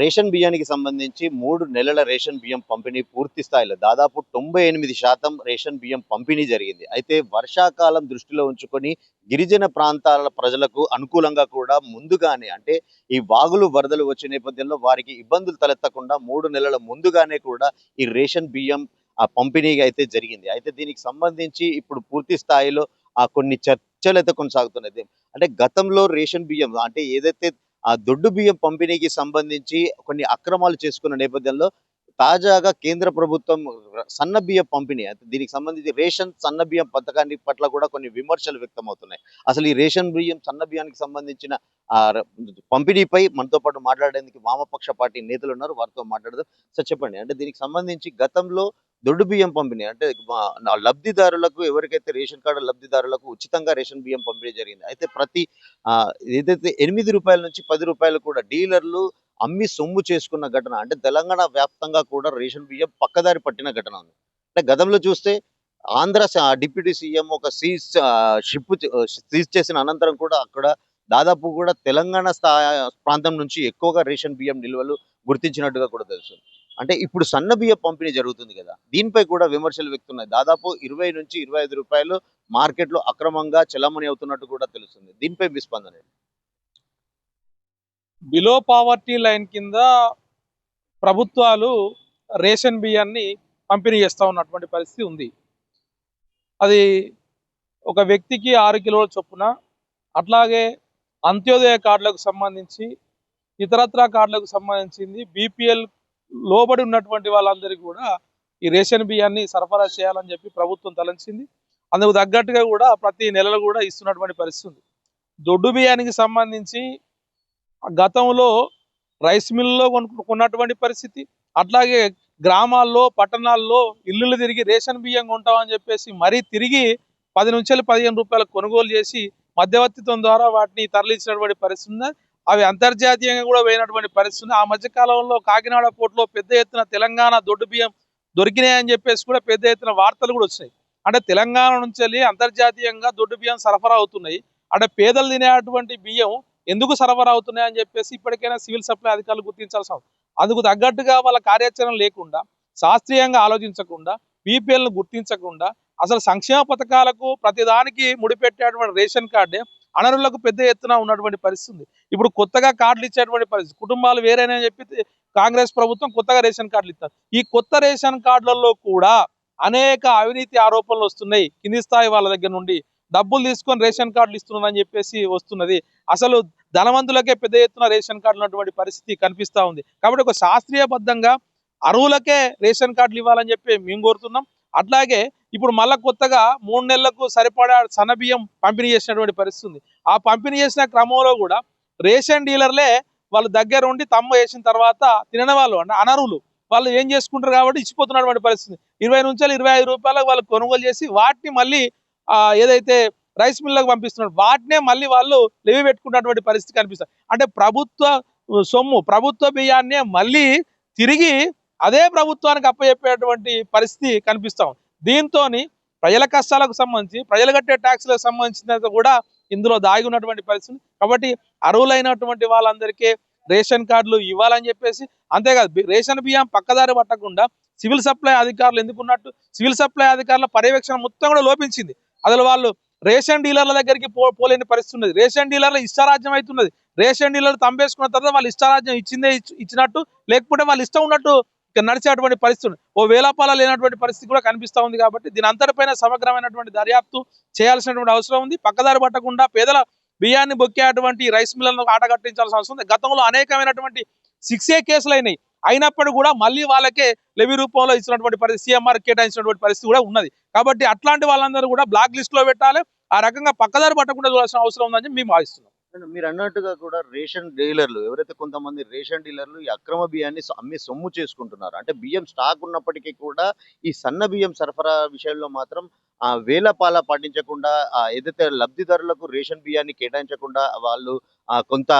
Ration బియ్యానికి సంబంధించి మూడు నెలల రేషన్ బియ్యం పంపిణీ పూర్తి స్థాయిలో దాదాపు తొంభై ఎనిమిది శాతం రేషన్ బియ్యం పంపిణీ జరిగింది. అయితే వర్షాకాలం దృష్టిలో ఉంచుకొని గిరిజన ప్రాంతాల ప్రజలకు అనుకూలంగా కూడా ముందుగానే అంటే ఈ వాగులు వరదలు వచ్చే నేపథ్యంలో వారికి ఇబ్బందులు తలెత్తకుండా మూడు నెలల ముందుగానే కూడా ఈ రేషన్ బియ్యం ఆ పంపిణీ అయితే జరిగింది. అయితే దీనికి సంబంధించి ఇప్పుడు పూర్తి స్థాయిలో ఆ కొన్ని చర్చలు అయితే కొనసాగుతున్నాయి. అంటే గతంలో రేషన్ బియ్యం అంటే ఏదైతే ఆ దొడ్డు బియ్యం పంపిణీకి సంబంధించి కొన్ని అక్రమాలు చేసుకున్న నేపథ్యంలో తాజాగా కేంద్ర ప్రభుత్వం సన్న బియ్యం పంపిణీ అంటే దీనికి సంబంధించి రేషన్ సన్న బియ్యం పథకాన్ని పట్ల కూడా కొన్ని విమర్శలు వ్యక్తమవుతున్నాయి. అసలు ఈ రేషన్ బియ్యం సన్న బియ్యానికి సంబంధించిన పంపిణీపై మనతో పాటు మాట్లాడేందుకు వామపక్ష పార్టీ నేతలు ఉన్నారు. వారితో మాట్లాడదాం. సార్ చెప్పండి అంటే దీనికి సంబంధించి గతంలో దొడ్డు బియ్యం పంపిణీ అంటే లబ్ధిదారులకు ఎవరికైతే రేషన్ కార్డు లబ్ధిదారులకు ఉచితంగా రేషన్ బియ్యం పంపిణీ జరిగింది అయితే ప్రతి ఆ, ఏదైతే ఎనిమిది రూపాయల నుంచి పది రూపాయలు కూడా డీలర్లు అమ్మి సొమ్ము చేసుకున్న ఘటన. అంటే తెలంగాణ వ్యాప్తంగా కూడా రేషన్ బియ్యం పక్కదారి పట్టిన ఘటన ఉంది. అంటే గతంలో చూస్తే ఆంధ్ర డిప్యూటీ సీఎం ఒక సీజ్ షిప్ సీజ్ చేసిన అనంతరం కూడా అక్కడ దాదాపు కూడా తెలంగాణ స్థా ప్రాంతం నుంచి ఎక్కువగా రేషన్ బియ్యం నిల్వలు గుర్తించినట్టుగా కూడా తెలుసు. అంటే ఇప్పుడు సన్న బియ్యం పంపిణీ జరుగుతుంది కదా. దీనిపై కూడా విమర్శలు వ్యక్తున్నాయి. దాదాపు ఇరవై నుంచి ఇరవై ఐదు రూపాయలు మార్కెట్లో అక్రమంగా చెలామణి అవుతున్నట్టు కూడా తెలుస్తుంది. దీనిపై మీ స్పందన బిలో పావర్టీ లైన్ కింద ప్రభుత్వాలు రేషన్ బియ్యాన్ని పంపిణీ చేస్తూ ఉన్నటువంటి పరిస్థితి ఉంది. అది ఒక వ్యక్తికి ఆరు కిలోల చొప్పున అట్లాగే అంత్యోదయ కార్డులకు సంబంధించి ఇతరత్ర కార్డులకు సంబంధించింది బీపీఎల్ లోబడి ఉన్నటువంటి వాళ్ళందరికీ కూడా ఈ రేషన్ బియ్యాన్ని సరఫరా చేయాలని చెప్పి ప్రభుత్వం తలంచింది. అందుకు తగ్గట్టుగా కూడా ప్రతి నెలలో కూడా ఇస్తున్నటువంటి పరిస్థితి ఉంది. దొడ్డు బియ్యానికి సంబంధించి గతంలో రైస్ మిల్లులో కొనుకున్నటువంటి పరిస్థితి. అట్లాగే గ్రామాల్లో పట్టణాల్లో ఇల్లులు తిరిగి రేషన్ బియ్యం కొంటామని చెప్పేసి మరీ తిరిగి పది నుంచి పదిహేను రూపాయలు కొనుగోలు చేసి మధ్యవర్తిత్వం ద్వారా వాటిని తరలించినటువంటి పరిస్థితి అవి అంతర్జాతీయంగా కూడా పోయినటువంటి పరిస్థితి ఆ మధ్యకాలంలో కాకినాడ పోర్టులో పెద్ద ఎత్తున తెలంగాణ దొడ్డు బియ్యం దొరికినాయని చెప్పేసి కూడా పెద్ద ఎత్తున వార్తలు కూడా వచ్చినాయి. అంటే తెలంగాణ నుంచి వెళ్ళి అంతర్జాతీయంగా దొడ్డు బియ్యం సరఫరా అవుతున్నాయి. అంటే పేదలు తినేటువంటి బియ్యం ఎందుకు సరఫరా అవుతున్నాయి అని చెప్పేసి ఇప్పటికైనా సివిల్ సప్లై అధికారులు గుర్తించాల్సిన అందుకు తగ్గట్టుగా వాళ్ళ కార్యాచరణ లేకుండా శాస్త్రీయంగా ఆలోచించకుండా బీపీఎల్ను గుర్తించకుండా అసలు సంక్షేమ పథకాలకు ప్రతిదానికి ముడిపెట్టేటువంటి రేషన్ కార్డే అనరులకు పెద్ద ఎత్తున ఉన్నటువంటి పరిస్థితి ఇప్పుడు కొత్తగా కార్డులు ఇచ్చేటువంటి పరిస్థితి కుటుంబాలు వేరేనే చెప్పి కాంగ్రెస్ ప్రభుత్వం కొత్తగా రేషన్ కార్డులు ఇస్తారు. ఈ కొత్త రేషన్ కార్డులలో కూడా అనేక అవినీతి ఆరోపణలు వస్తున్నాయి కింది స్థాయి వాళ్ళ దగ్గర నుండి. డబ్బులు తీసుకొని రేషన్ కార్డులు ఇస్తున్నారని చెప్పేసి వస్తున్నది. అసలు ధనవంతులకే పెద్ద ఎత్తున రేషన్ కార్డులు ఉన్నటువంటి పరిస్థితి కనిపిస్తా ఉంది. కాబట్టి ఒక శాస్త్రీయబద్ధంగా అరువులకే రేషన్ కార్డులు ఇవ్వాలని చెప్పి మేము కోరుతున్నాం. అట్లాగే ఇప్పుడు మళ్ళా కొత్తగా మూడు నెలలకు సరిపడా సన్నబియ్యం పంపిణీ చేసినటువంటి పరిస్థితి ఉంది. ఆ పంపిణీ చేసిన క్రమంలో కూడా రేషన్ డీలర్లే వాళ్ళ దగ్గర ఉండి తమ్మ వేసిన తర్వాత తినని వాళ్ళు అంటే అనర్హులు వాళ్ళు ఏం చేసుకుంటారు కాబట్టి ఇచ్చిపోతున్నటువంటి పరిస్థితి ఇరవై నుంచి ఇరవై ఐదు రూపాయలకు వాళ్ళు కొనుగోలు చేసి వాటిని మళ్ళీ ఏదైతే రైస్ మిల్లకు పంపిస్తున్నారు వాటినే మళ్ళీ వాళ్ళు లివి పెట్టుకున్నటువంటి పరిస్థితి కనిపిస్తుంది. అంటే ప్రభుత్వ సొమ్ము ప్రభుత్వ బియ్యాన్నే మళ్ళీ తిరిగి అదే ప్రభుత్వానికి అప్పచెప్పేటువంటి పరిస్థితి కనిపిస్తాం దీంతో ప్రజల కష్టాలకు సంబంధించి ప్రజలు కట్టే ట్యాక్స్లకు సంబంధించిన కూడా ఇందులో దాగి ఉన్నటువంటి పరిస్థితి కాబట్టి అర్హులైనటువంటి వాళ్ళందరికీ రేషన్ కార్డులు ఇవ్వాలని చెప్పేసి అంతేకాదు రేషన్ బియ్యం పక్కదారి పట్టకుండా సివిల్ సప్లై అధికారులు ఎందుకున్నట్టు సివిల్ సప్లై అధికారుల పర్యవేక్షణ మొత్తం కూడా లోపించింది. అసలు వాళ్ళు రేషన్ డీలర్ల దగ్గరికి పో పోలేని పరిస్థితి ఉన్నది. రేషన్ డీలర్లు ఇష్టారాజ్యం అవుతున్నది. రేషన్ డీలర్లు తంబేసుకున్న తర్వాత వాళ్ళు ఇష్టారాజ్యం ఇచ్చిందే ఇచ్చినట్టు లేకపోతే వాళ్ళు ఇష్టం ఉన్నట్టు నడిచేటువంటి పరిస్థితి ఓ వేలాపాల లేనటువంటి పరిస్థితి కూడా కనిపిస్తూ ఉంది కాబట్టి దీని అంతటిపైన సమగ్రమైనటువంటి దర్యాప్తు చేయాల్సినటువంటి అవసరం ఉంది. పక్కదారి పట్టకుండా పేదల బియ్యాన్ని బొక్కేటువంటి రైస్ మిల్లను ఆట కట్టించాల్సిన అవసరం ఉంది. గతంలో అనేకమైనటువంటి సిక్స్ ఏ కేసులు అయినాయి. అయినప్పటికీ కూడా మళ్ళీ వాళ్ళకే లెవీ రూపంలో ఇచ్చినటువంటి పరిస్థితి సీఎంఆర్ కేటాయించినటువంటి పరిస్థితి కూడా ఉన్నది. కాబట్టి అట్లాంటి వాళ్ళందరూ కూడా బ్లాక్ లిస్ట్లో పెట్టాలి. ఆ రకంగా పక్కదారి పట్టకుండా చూడాల్సిన అవసరం ఉందని మేము భావిస్తున్నాం. మీరు అన్నట్టుగా కూడా రేషన్ డీలర్లు ఎవరైతే కొంతమంది రేషన్ డీలర్లు ఈ అక్రమ బియ్యాన్ని అమ్మి సొమ్ము చేసుకుంటున్నారు అంటే బియ్యం స్టాక్ ఉన్నప్పటికీ కూడా ఈ సన్న బియ్యం సరఫరా విషయంలో మాత్రం ఆ వేల పాల పాటించకుండా ఏదైతే లబ్ధిదారులకు రేషన్ బియ్యాన్ని కేటాయించకుండా వాళ్ళు ఆ కొంత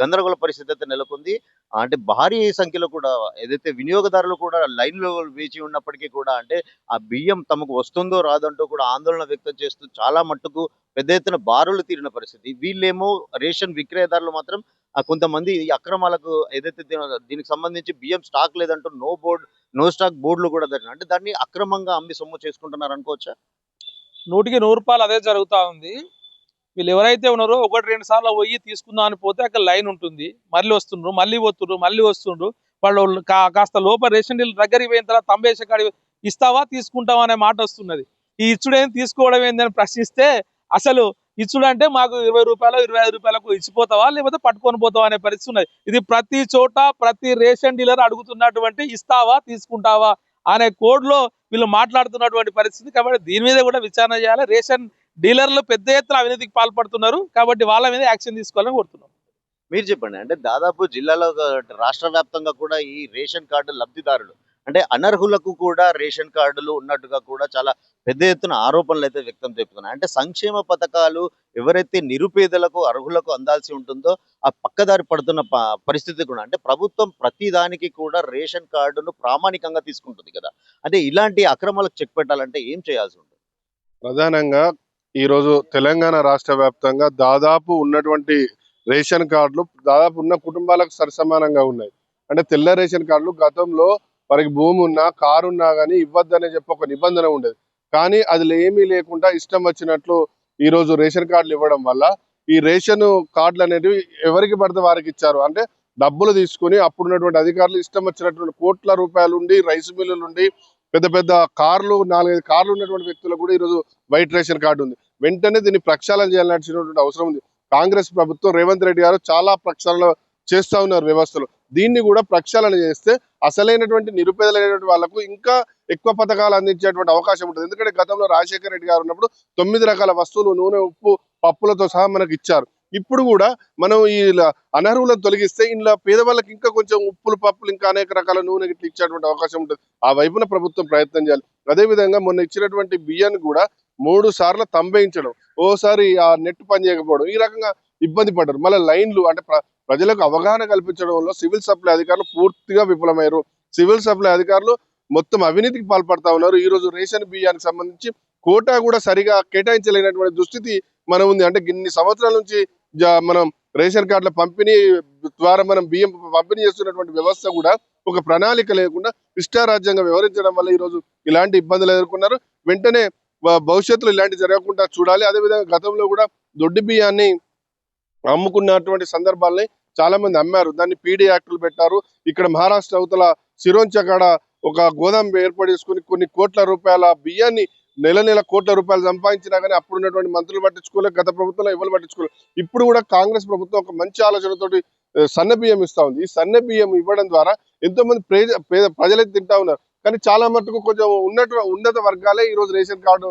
గందరగోళ పరిస్థితి అయితే నెలకొంది. అంటే భారీ సంఖ్యలో కూడా ఏదైతే వినియోగదారులు కూడా లైన్లో వేచి ఉన్నప్పటికీ కూడా అంటే ఆ బియ్యం తమకు వస్తుందో రాదంటూ కూడా ఆందోళన వ్యక్తం చేస్తూ చాలా మట్టుకు పెద్ద ఎత్తున బారులు తీరిన పరిస్థితి. వీళ్ళేమో రేషన్ విక్రయదారులు మాత్రం కొంతమంది ఈ అక్రమాలకు ఏదైతే దీనికి సంబంధించి బియ్యం స్టాక్ లేదంటూ నో బోర్డ్ నో స్టాక్ బోర్డులు కూడా దగ్గర అంటే దాన్ని అక్రమంగా అమ్మి సొమ్ము చేసుకుంటున్నారు అనుకోవచ్చా? నూటికి నూరు రూపాయలు అదే జరుగుతా ఉంది. వీళ్ళు ఎవరైతే ఉన్నారో ఒకటి రెండు సార్లు పోయి తీసుకుందాం అని పోతే అక్కడ లైన్ ఉంటుంది. మళ్ళీ వస్తుండ్రు మళ్ళీ పోతుండ్రు మళ్ళీ వస్తుండ్రు. వాళ్ళు కాస్త లోపల రేషన్ డీల్ దగ్గరికి పోయిన తర్వాత తంబేసే కాడి ఇస్తావా? తీసుకుంటావా? అనే మాట వస్తున్నది. ఈ ఇచ్చుడేం తీసుకోవడం ఏందని ప్రశ్నిస్తే అసలు ఇచ్చుడు అంటే మాకు ఇరవై రూపాయలు ఇరవై ఐదు రూపాయలకు ఇచ్చిపోతావా? లేకపోతే పట్టుకొని పోతావా అనే పరిస్థితి ఉన్నది. ఇది ప్రతి చోట ప్రతి రేషన్ డీలర్ అడుగుతున్నటువంటి ఇస్తావా తీసుకుంటావా అనే కోడ్లో వీళ్ళు మాట్లాడుతున్నటువంటి పరిస్థితి. కాబట్టి దీని మీద కూడా విచారణ చేయాలి. రేషన్ డీలర్లు పెద్ద ఎత్తున అవినీతికి పాల్పడుతున్నారు. కాబట్టి వాళ్ళ మీద యాక్షన్ తీసుకోవాలని కోరుతున్నాం. మీరు చెప్పండి అంటే దాదాపు జిల్లాలో రాష్ట్ర వ్యాప్తంగా కూడా ఈ రేషన్ కార్డు లబ్ధిదారులు అంటే అనర్హులకు కూడా రేషన్ కార్డులు ఉన్నట్టుగా కూడా చాలా పెద్ద ఎత్తున ఆరోపణలు అయితే వ్యక్తం చేస్తున్నాయి అంటే సంక్షేమ పథకాలు ఎవరైతే నిరుపేదలకు అర్హులకు అందాల్సి ఉంటుందో ఆ పక్కదారి పడుతున్న పరిస్థితి కూడా అంటే ప్రభుత్వం ప్రతి దానికి కూడా రేషన్ కార్డును ప్రామాణికంగా తీసుకుంటుంది కదా. అంటే ఇలాంటి అక్రమాలకు చెక్ పెట్టాలంటే ఏం చేయాల్సి ఉంటుంది? ప్రధానంగా ఈరోజు తెలంగాణ రాష్ట్ర వ్యాప్తంగా దాదాపు ఉన్నటువంటి రేషన్ కార్డులు దాదాపు ఉన్న కుటుంబాలకు సరిసమానంగా ఉన్నాయి. అంటే తెల్ల రేషన్ కార్డులు గతంలో వారికి భూమి ఉన్నా కారు ఉన్నా కానీ ఇవ్వద్దనే చెప్పి ఒక నిబంధన ఉండేది. కానీ అది ఏమీ లేకుండా ఇష్టం వచ్చినట్లు ఈ రోజు రేషన్ కార్డులు ఇవ్వడం వల్ల ఈ రేషన్ కార్డులు అనేవి ఎవరికి పడితే వారికి ఇచ్చారు. అంటే డబ్బులు తీసుకుని అప్పుడున్నటువంటి అధికారులు ఇష్టం వచ్చినటువంటి కోట్ల రూపాయలు ఉండి రైస్ మిల్లులు ఉండి పెద్ద పెద్ద కార్లు నాలుగైదు కార్లు ఉన్నటువంటి వ్యక్తులకు కూడా ఈరోజు వైట్ రేషన్ కార్డు ఉంది. వెంటనే దీన్ని ప్రక్షాళన చేయాల్సినటువంటి అవసరం ఉంది. కాంగ్రెస్ ప్రభుత్వం రేవంత్ రెడ్డి గారు చాలా ప్రక్షాళన చేస్తా ఉన్నారు వ్యవస్థలు. దీన్ని కూడా ప్రక్షాళన చేస్తే అసలైనటువంటి నిరుపేదలైనటువంటి వాళ్ళకు ఇంకా ఎక్కువ పథకాలు అందించేటువంటి అవకాశం ఉంటుంది. ఎందుకంటే గతంలో రాజశేఖర రెడ్డి గారు ఉన్నప్పుడు తొమ్మిది రకాల వస్తువులు నూనె ఉప్పు పప్పులతో సహా మనకు ఇచ్చారు. ఇప్పుడు కూడా మనం ఈ అనర్హులను తొలగిస్తే ఇందులో పేదవాళ్ళకి ఇంకా కొంచెం ఉప్పులు పప్పులు ఇంకా అనేక రకాల నూనె గిట్లు ఇచ్చేటువంటి అవకాశం ఉంటుంది. ఆ వైపున ప్రభుత్వం ప్రయత్నం చేయాలి. అదే విధంగా మొన్న ఇచ్చినటువంటి బియ్యాన్ని కూడా మూడు సార్లు తంబేయించడం. ఓసారి ఆ నెట్ పని చేయకపోవడం. ఈ రకంగా ఇబ్బంది పడ్డారు. మళ్ళీ లైన్లు అంటే ప్రజలకు అవగాహన కల్పించడంలో సివిల్ సప్లై అధికారులు పూర్తిగా విఫలమయ్యారు. సివిల్ సప్లై అధికారులు మొత్తం అవినీతికి పాల్పడతా ఉన్నారు. ఈ రోజు రేషన్ బియ్యానికి సంబంధించి కోటా కూడా సరిగా కేటాయించలేనటువంటి దుస్థితి మనం ఉంది. అంటే ఇన్ని సంవత్సరాల నుంచి జ- మనం రేషన్ కార్డుల పంపిణీ ద్వారా మనం బియ్యం పంపిణీ చేస్తున్నటువంటి వ్యవస్థ కూడా ఒక ప్రణాళిక లేకుండా ఇష్టారాజ్యంగా వ్యవహరించడం వల్ల ఈ రోజు ఇలాంటి ఇబ్బందులు ఎదుర్కొన్నారు. వెంటనే భవిష్యత్తులో ఇలాంటి జరగకుండా చూడాలి. అదేవిధంగా గతంలో కూడా దొడ్డి బియ్యాన్ని అమ్ముకున్నటువంటి సందర్భాలని చాలా మంది అమ్మారు. దాన్ని పీడీ యాక్టులు పెట్టారు. ఇక్కడ మహారాష్ట్ర అవతల సిరోంచకాడ ఒక గోదాం ఏర్పాటు చేసుకుని కొన్ని కోట్ల రూపాయల బియ్యాన్ని నెల నెల కోట్ల రూపాయలు సంపాదించినా కానీ అప్పుడు ఉన్నటువంటి మంత్రులు పట్టించుకోలేదు గత ప్రభుత్వంలో ఎవరు పట్టించుకోలేదు ఇప్పుడు కూడా కాంగ్రెస్ ప్రభుత్వం ఒక మంచి ఆలోచనతోటి సన్న బియ్యం ఇస్తా ఉంది. ఈ సన్న బియ్యం ఇవ్వడం ద్వారా ఎంతో మంది పేద పేద ప్రజలైతే తింటా ఉన్నారు. కానీ చాలా మటుకు కొంచెం ఉన్నత ఉన్నత వర్గాలే ఈ రోజు రేషన్ కార్డు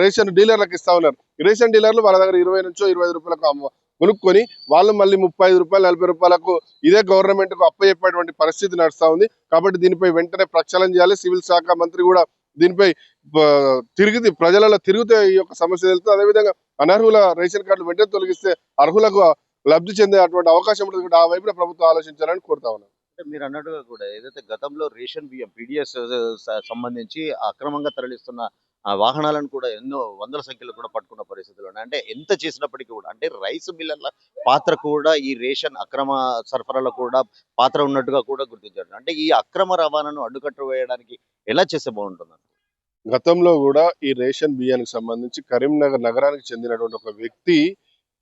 రేషన్ డీలర్లకు ఇస్తా ఉన్నారు. రేషన్ డీలర్లు వాళ్ళ దగ్గర ఇరవై నుంచో ఇరవై రూపాయలకు కొనుక్కొని వాళ్ళు మళ్ళీ ముప్పై ఐదు రూపాయలు నలభై రూపాయలకు ఇదే గవర్నమెంట్కు అప్పచెప్పేటువంటి పరిస్థితి నడుస్తూ ఉంది. కాబట్టి దీనిపై వెంటనే ప్రక్షాళన చేయాలి. సివిల్ శాఖ మంత్రి కూడా దీనిపై తిరిగి ప్రజలలో తిరిగితే ఈ యొక్క సమస్య తెలుస్తుంది అదేవిధంగా అనర్హుల రేషన్ కార్డులు వెంటనే తొలగిస్తే అర్హులకు లబ్ధి చెందే అటువంటి అవకాశం ఉంటుంది. ఆ వైపున ప్రభుత్వం ఆలోచించాలని కోరుతా ఉన్నాను. మీరు అన్నట్టుగా కూడా ఏదైతే గతంలో రేషన్ బియ్యం పీడిఎస్ సంబంధించి అక్రమంగా తరలిస్తున్న ఆ వాహనాలను కూడా ఎన్నో వందల సంఖ్యలో కూడా పట్టుకున్న పరిస్థితులు ఉన్నాయి అంటే ఎంత చేసినప్పటికీ కూడా అంటే రైస్ మిల్లర్ల పాత్ర కూడా ఈ రేషన్ అక్రమ సరఫరాలో కూడా పాత్ర ఉన్నట్టుగా కూడా గుర్తించారు అంటే ఈ అక్రమ రవాణాను అడ్డుకట్ట వేయడానికి ఎలా చేస్తే బాగుంటుంది గతంలో కూడా ఈ రేషన్ బియ్యానికి సంబంధించి కరీంనగర్ నగరానికి చెందినటువంటి ఒక వ్యక్తి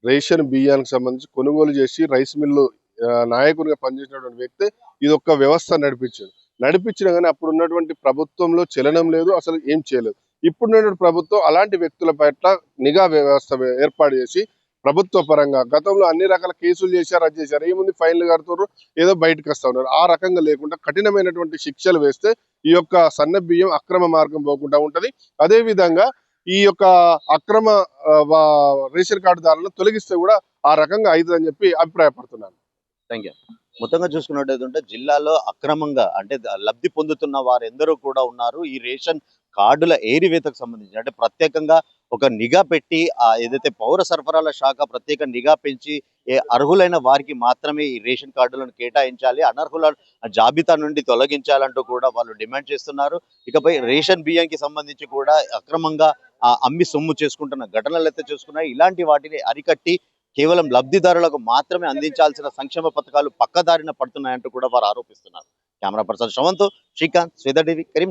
రేషన్ బియ్యానికి సంబంధించి కొనుగోలు చేసి రైస్ మిల్లు నాయకునిగా పనిచేసినటువంటి వ్యక్తి ఇది ఒక వ్యవస్థ నడిపించాడు. నడిపించిన కానీ అప్పుడు ఉన్నటువంటి ప్రభుత్వంలో చలనం లేదు అసలు ఏం చేయలేదు. ఇప్పుడు ప్రభుత్వం అలాంటి వ్యక్తుల పట్ల నిఘా వ్యవస్థ ఏర్పాటు చేసి ప్రభుత్వ పరంగా గతంలో అన్ని రకాల కేసులు చేశారు అది చేశారు. ఏముంది? ఫైన్లు కడుతున్నారు ఏదో బయటకు వస్తూ ఉన్నారు. ఆ రకంగా లేకుండా కఠినమైనటువంటి శిక్షలు వేస్తే ఈ యొక్క సన్న బియ్యం అక్రమ మార్గం పోకుండా ఉంటది. అదే విధంగా ఈ యొక్క అక్రమ వా- రేషన్ కార్డుదారులను తొలగిస్తే కూడా ఆ రకంగా అవుతుందని చెప్పి అభిప్రాయపడుతున్నాను. Thank you. మొత్తంగా చూసుకున్నట్టయితే జిల్లాలో అక్రమంగా అంటే లబ్ధి పొందుతున్న వారెందరూ కూడా ఉన్నారు. ఈ రేషన్ కార్డుల ఏరివేతకు సంబంధించి అంటే ప్రత్యేకంగా ఒక నిఘా పెట్టి ఆ ఏదైతే పౌర సరఫరాల శాఖ ప్రత్యేక నిఘా పెంచి ఏ అర్హులైన వారికి మాత్రమే ఈ రేషన్ కార్డులను కేటాయించాలి అనర్హుల జాబితా నుండి తొలగించాలంటూ కూడా వాళ్ళు డిమాండ్ చేస్తున్నారు. ఇకపై రేషన్ బియ్యంకి సంబంధించి కూడా అక్రమంగా ఆ అమ్మి సొమ్ము చేసుకుంటున్న ఘటనలు అయితే చూసుకున్నాయి. ఇలాంటి వాటిని అరికట్టి కేవలం లబ్ధిదారులకు మాత్రమే అందించాల్సిన సంక్షేమ పథకాలు పక్కదారిన పడుతున్నాయంటూ కూడా వారు ఆరోపిస్తున్నారు. Camera person Sravanth Srikanth Sridhar TV Karim